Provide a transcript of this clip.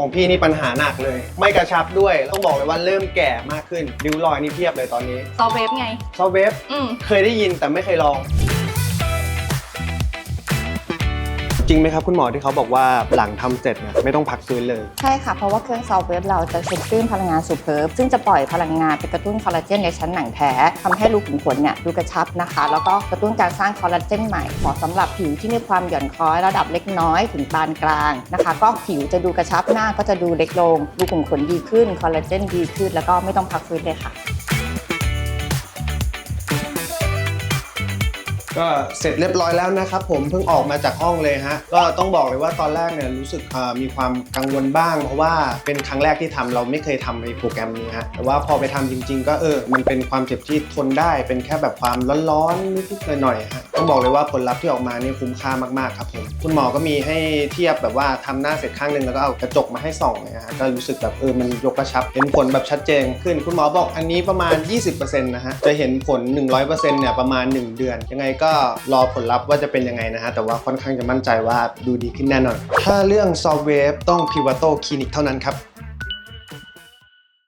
ของพี่นี่ปัญหาหนักเลย ไม่กระชับด้วย ต้องบอกเลยว่าเริ่มแก่มากขึ้นริ้วรอยนี่เพียบเลยตอนนี้ซอฟเวฟไง ซอฟเวฟอืม เคยได้ยินแต่ไม่เคยลอง จริงไหมครับคุณหมอที่เขาบอกว่าหลังทำเสร็จเนี่ยไม่ต้องพักฟื้นเลย ใช่ค่ะ เพราะว่าเครื่องซอฟต์เวฟเราจะชุบคลื่นพลังงานสูเพิร์บซึ่งจะปล่อยพลังงานไปกระตุ้นคอลลาเจนในชั้นหนังแท้ทำให้รูขุมขนเนี่ยดูกระชับนะคะ แล้วก็กระตุ้นการสร้างคอลลาเจนใหม่เหมาะสำหรับผิวที่มีความหย่อนคล้อยระดับเล็กน้อยถึงปานกลางนะคะ ก็ผิวจะดูกระชับหน้าก็จะดูเล็กลงรูขุมขนดีขึ้นคอลลาเจนดีขึ้น แล้วก็ไม่ต้องพักฟื้นเลยค่ะ ก็เสร็จเรียบร้อยแล้วนะครับผมเพิ่งออกมาจากห้องเลยฮะก็ต้องบอกเลยว่าตอนแรกเนี่ยรู้สึกมีความกังวลบ้าง เพราะว่าเป็นครั้งแรกที่ทำเราไม่เคยทำในโปรแกรมนี้ฮะแต่ว่าพอไปทำจริง ๆ ก็เออมันเป็นความเจ็บที่ทนได้เป็นแค่แบบความร้อนๆนิดๆหน่อยๆฮะ ต้องบอกเลยว่าผลลัพธ์ที่ออกมานี่คุ้มค่ามากๆครับผมคุณหมอก็มีให้เทียบแบบว่าทำหน้าเสร็จข้างหนึ่งแล้วก็เอากระจกมาให้ส่องเลยฮะก็รู้สึกแบบเออมันยกกระชับเห็นผลแบบชัดเจนขึ้นคุณหมอบอกอันนี้ประมาณ 20%นะฮะจะเห็นผล 100%เนี่ยประมาณ 1 เดือน ยังไงก็รอผลลัพธ์ว่าจะเป็นยังไงนะฮะแต่ว่าค่อนข้างจะมั่นใจว่าดูดีขึ้นแน่นอน ถ้าเรื่องซอฟต์แวร์ต้อง Pivato Clinic เท่านั้นครับ